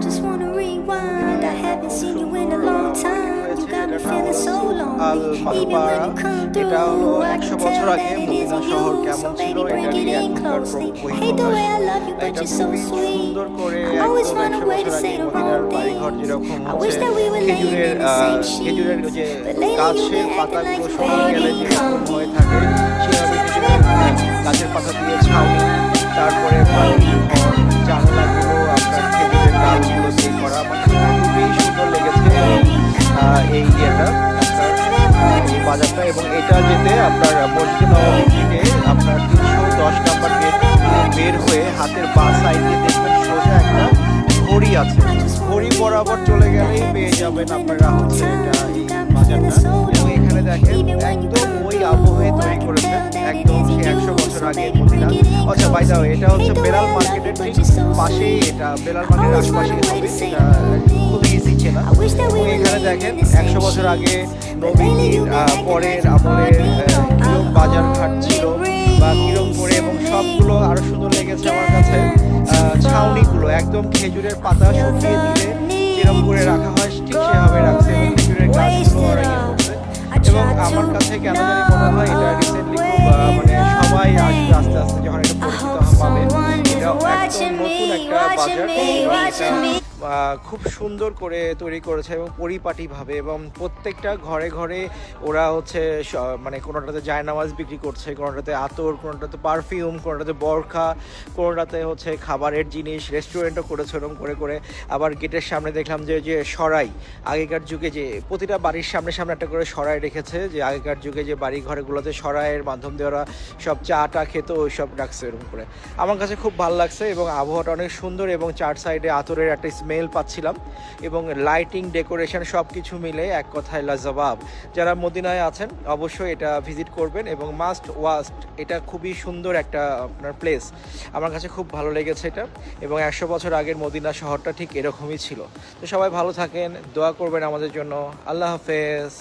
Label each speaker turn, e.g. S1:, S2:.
S1: just wanna rewind. I haven't seen you in a long time. You got me feeling so lonely. Even when you come through, I can tell that it isn't you. So baby, bring it in closely. Hate the way I love you, but you're so sweet. I always find a way to say the wrong
S2: বাড়িঘর
S1: things. I wish that we were laying in the same sheets. But lately you've been acting like you
S2: যেরকম
S1: come.
S2: এই ইয়েটা এই বাজারটা এবং এটা যেতে আপনার মসজিদ নবমী থেকে আপনার তিনশো দশ নাম্বার গেট বের হয়ে হাতের বা সাইডে দেখবেন সোজা একটা ঘড়ি আছে। ঘড়ি বরাবর চলে গেলেই পেয়ে যাবেন আপনারা হচ্ছে এটা এই বাজারটা। এবং এখানে দেখেন একদম ওই আবহাওয়ায় তৈরি করেছে একদম সেই একশো বছর আগে মদিনা আচ্ছা বাই দা এটা হচ্ছে বেলাল মার্কেটের ঠিক পাশেই এটা, বেলাল মার্কেটের আশপাশেই হবে। এটা খুব ইজি এখানে দেখেন একশো বছর আগে নবীন পরের আমলের আহ, বাজার ঘাট ছিল বা কিরম করে এবং সবগুলো আরও সুন্দর লেগেছে আমার কাছে। ছাউনিগুলো একদম খেজুরের পাতা শুকিয়ে দিলে যেরকম করে রাখা হয় ঠিক সেভাবে রাখছে এবং খেজুরের গাছগুলো খুব সুন্দর করে তৈরি করেছে এবং পরিপাটিভাবে এবং প্রত্যেকটা ঘরে ঘরে ওরা হচ্ছে মানে কোনোটাতে জায়নামাজ বিক্রি করছে, কোনোটাতে আতর, কোনোটাতে পারফিউম, কোনোটাতে বরখা, কোনোটাতে হচ্ছে খাবারের জিনিস, রেস্টুরেন্টও করেছে ওরকম করে করে। আবার গেটের সামনে দেখলাম যে যে সরাই, আগেকার যুগে যে প্রতিটা বাড়ির সামনে সামনে একটা করে সরাই রেখেছে, যে আগেকার যুগে যে বাড়ি ঘরগুলোতে সরাইয়ের মাধ্যম দিয়ে ওরা সব চা টা খেত, ওই সব রাখছে এরকম করে। আমার কাছে খুব ভালো লাগছে এবং আবহাওয়াটা অনেক সুন্দর এবং চার সাইডে আতরের একটা স্মেল পাচ্ছিলাম এবং লাইটিং ডেকোরেশন সব কিছু মিলে এক কথায় লাজবাব। যারা মদিনায় আছেন, অবশ্যই এটা ভিজিট করবেন এবং মাস্ট ওয়াস্ট এটা খুবই সুন্দর একটা আপনার প্লেস আমার কাছে খুব ভালো লেগেছে এটা এবং একশো বছর আগের মদিনা শহরটা ঠিক এরকমই ছিল। তো সবাই ভালো থাকেন, দোয়া করবেন আমাদের জন্য। আল্লাহ হাফেজ।